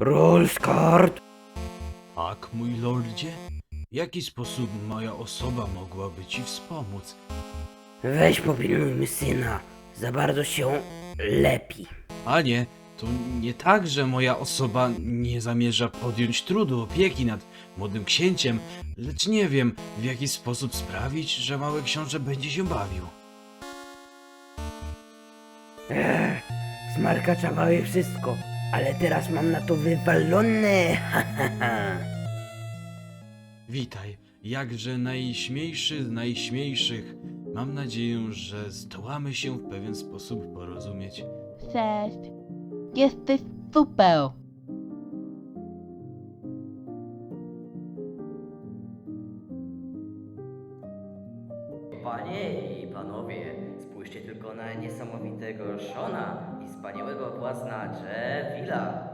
Rolskart! Tak, mój lordzie? W jaki sposób moja osoba mogłaby ci wspomóc? Weź popilnujmy syna. Za bardzo się lepi. Panie, to nie tak, że moja osoba nie zamierza podjąć trudu opieki nad młodym księciem, lecz nie wiem, w jaki sposób sprawić, że mały książę będzie się bawił. Ech, smarkaczawały wszystko, ale teraz mam na to wywalone. Witaj, jakże najśmiejszy z najśmiejszych. Mam nadzieję, że zdołamy się w pewien sposób porozumieć. Cześć. Jesteś super. Panie i panowie, spójrzcie tylko na niesamowitego Shona i wspaniałego własna Jevila.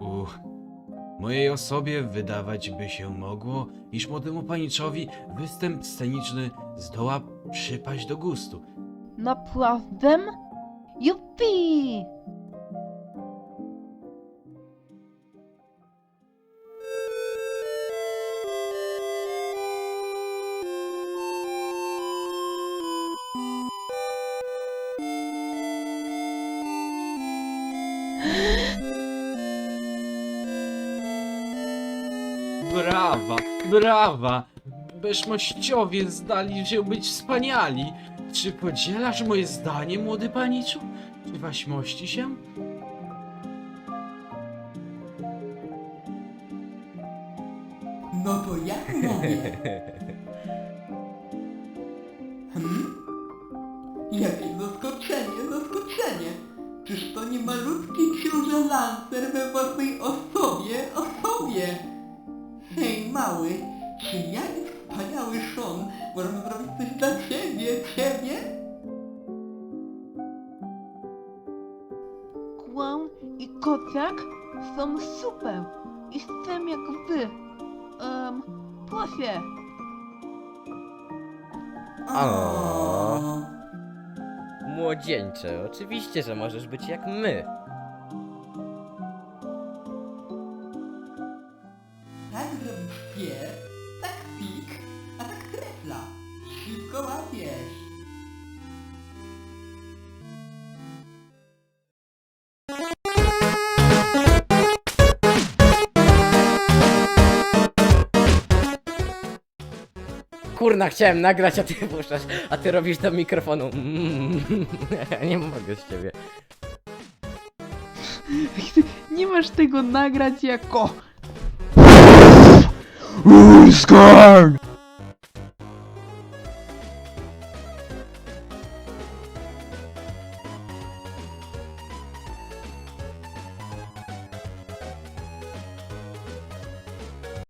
Uch. Mojej osobie wydawać by się mogło, iż młodemu paniczowi występ sceniczny zdoła przypaść do gustu. Naprawdę? Jupi! Brawa, brawa! Beszmościowie zdali się być wspaniali. Czy podzielasz moje zdanie, młody paniczu? Czy waśmości się? No to ja mówię. Hmm? Jakie zaskoczenie, zaskoczenie. Czyż to nie malutki książę Lancer we własnej osobie, osobie? Mały, czy ja i wspaniały Sean możemy zrobić coś dla ciebie, ciebie? Kłam i kociak są super. I chcę jak wy. Um, proszę. O. Młodzieńcze, oczywiście, że możesz być jak my. Szybko łapiesz. Kurna, chciałem nagrać, a ty puszczasz, a ty robisz do mikrofonu. Mm. Nie mogę z ciebie. Nie masz tego nagrać jako... Rolskart!